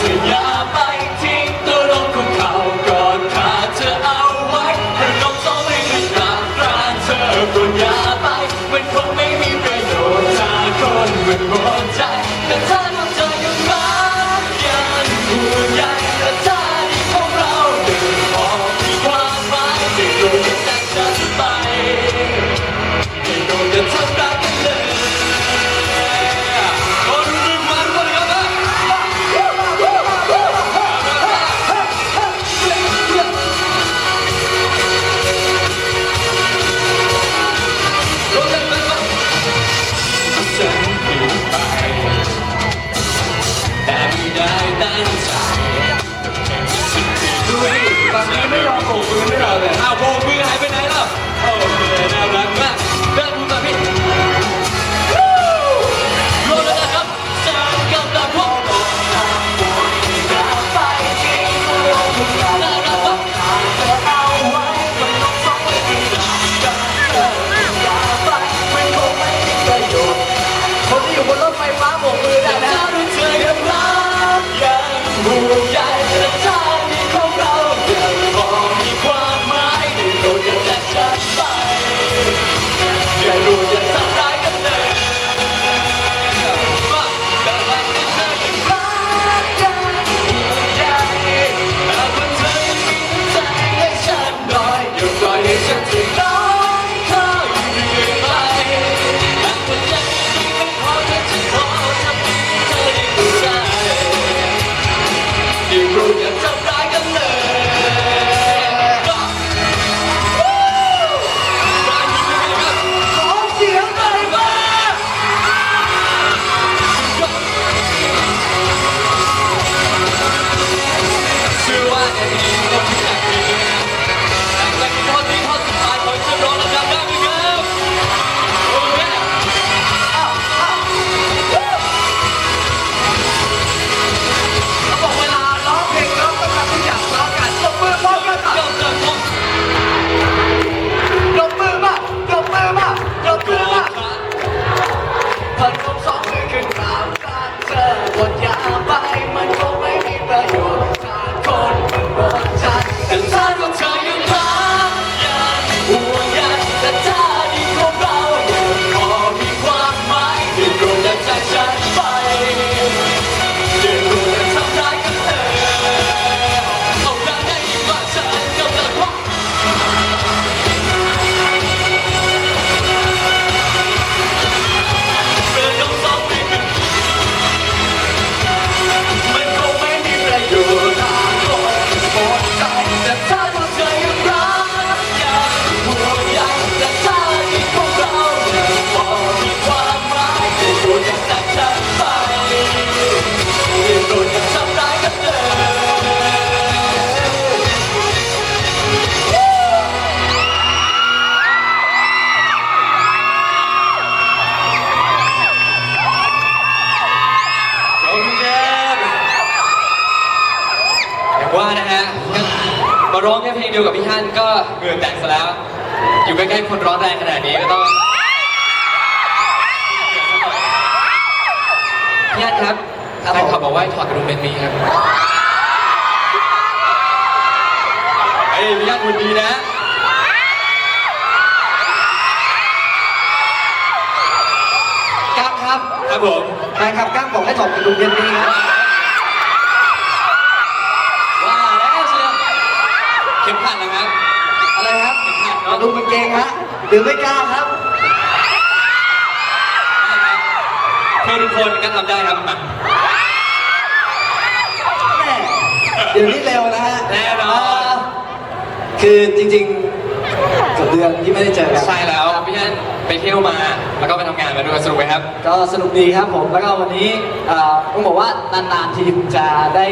จะอย่าไปทิ้งตัวลงของเขากอนเธอเอาไว้ให้นกสองไม่ขึ้นตามกางเธอคนย่าไป มันคงไม่มีประโยชน์จากคนเหมือนโบ ดียวกับพี่ฮั่นก็เหงื่อแตกซะแล้ว อยู่ใกล้ๆคนร้อนแรงขนาดนี้ก็ต้องพี่ฮั่นครับแฟนคลับบอกว่าให้ถอดกระดุมเป็นมีครับเฮ้ยพี่ฮั่นคุณดีนะ ก้างครับครับผมแฟนคลับก้างบอกให้ถอดกระดุมเย็นนี้ครับ ว่าแล้วเชียวเข็มขัดนะครับ อะไรครับ เข็มขัด ก เนาะระดุมกางเกงฮะหรือไม่กล้าครับเพื่อทุกคนก็ทำได้ครับมาแม่เดี๋ยวนี้เร็วนะฮะแน่นอนคือจริงๆเกือบเดือนที่ไม่ได้เจอกัน ใช่แล้วพี่ฮั่นไปเที่ยวมา แล้วก็ไปทำงานมาด้วยสนุกไหมครับ ก็สนุกดีครับผม แล้วก็วันนี้เอ่อต้องบอกว่านานๆทีมจะได้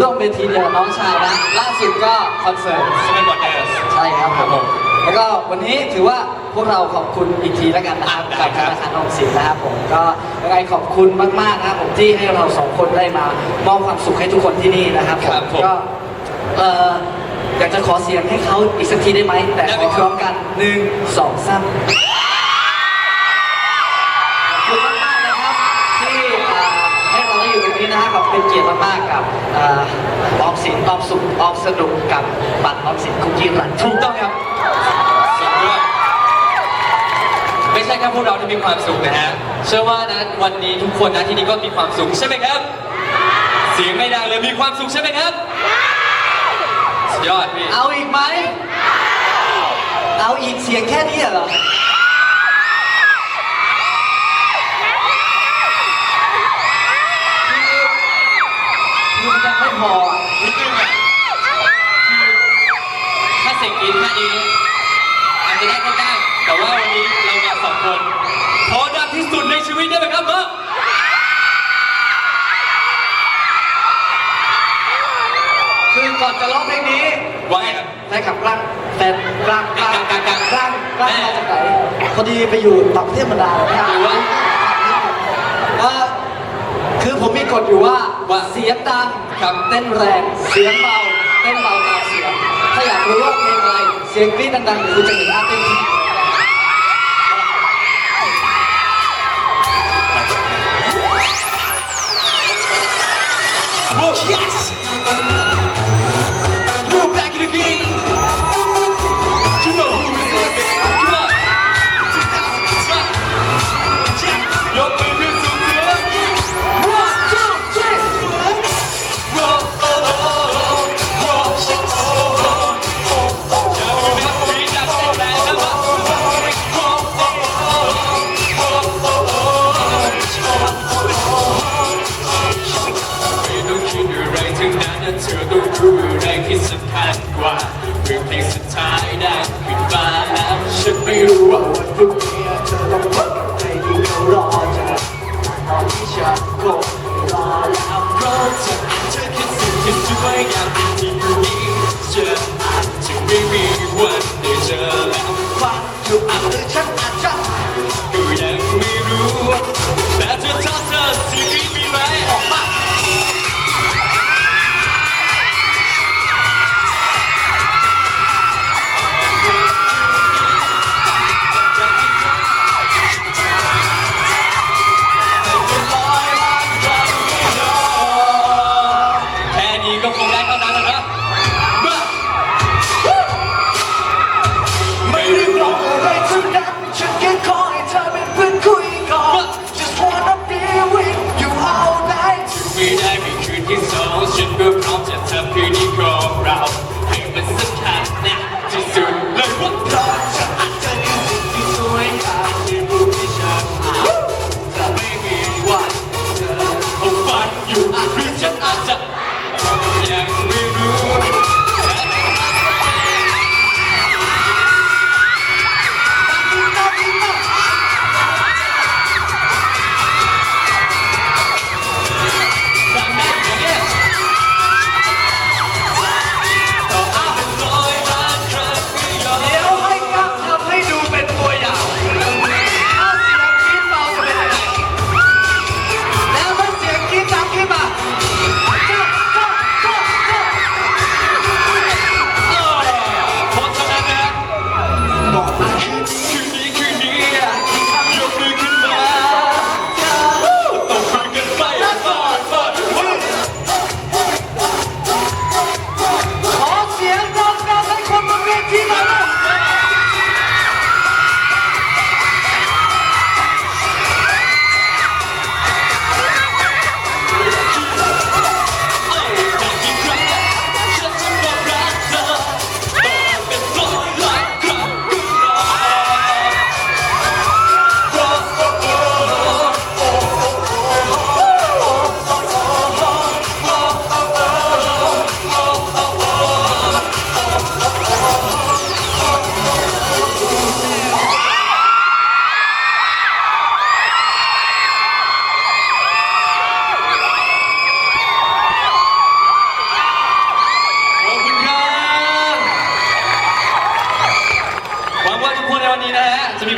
ร่วมเวทีเดียวกับน้องชายนะ ล่าสุดก็คอนเสิร์ตสมัยบอดเดอร์สใช่ครับผม แล้วก็วันนี้ถือว่าพวกเราขอบคุณอีกทีแล้วกันนะครับได้กับคธรับนาคารออมสินนะครับผมก็ยังไงขอบคุณมากๆนะครับผมที่ให้เราสองคนได้มามอบความสุขให้ทุกคนที่นี่นะครับผมครับผม ก็เอ่ออยากจะขอเสียงให้เขาอีกสักทีได้ไหมแต่ได้ขไหมอครับพร้อมกันหนึ่งสองสาม ขอบคุณมากๆนะครับที่เอ่อให้เราได้อยู่ตรงนี้นะฮะขอบเป็นเกียรติมากๆกับเอ่อออมสินออมสุขออมสนุกกับบัตรออมสินคุกกี้รันถูกต้องครับสุดยอดไม่ใช่ แค่ พวกเราที่มีความสุขนะฮะ เชื่อว่านะวันนี้ทุกคนนะที่นี่ก็มีความสุขใช่ไหมครับ เสียงไม่ดังเลยมีความสุขใช่ไหมครับสุดยอดพี่เอาอีกไหม เอาอีกเสียงแค่นี้เหรอ คือมันยังไม่พออะนิดนึงอะคือถ้าเสียงกรี๊ดแค่นี้อาจจะได้แค่ วิตได้ไหมครับเมื่อคือก่อนจะร้องเพลงนี้ว่าไงครับ แฟนขับกลางแฟนกลางกลางกลางกลางกลางกลางกลางมาจากไหนพอดีไปอยู่ต่างประเทศมานานแล้วนะหรือว่าเอ่อคือผมมีกฎอยู่ว่าว่าเสียงดังครับเต้นแรงเสียงเบาเต้นเบาตามเสียงถ้าอยากรู้ว่าเพลงอะไรเสียงกรี๊ดดังๆเดี๋ยวคุณจะเห็นอาร์ตเต้นที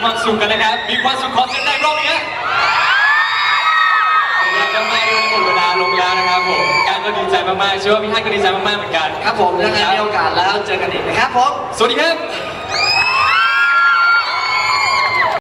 ความสุขกันนะครับ มีความสุขขอเสียงดังรอบนี้ฮะยังไม่หมดเวลาลงแล้วนะครับผม การก็ดีใจมากๆเชื่อว่าพี่ฮันก็ดีใจมากๆเหมือนกัน ครับผมยังไงมีโอกาสแล้วเจอกันอีกนะครับผม สวัสดีครับ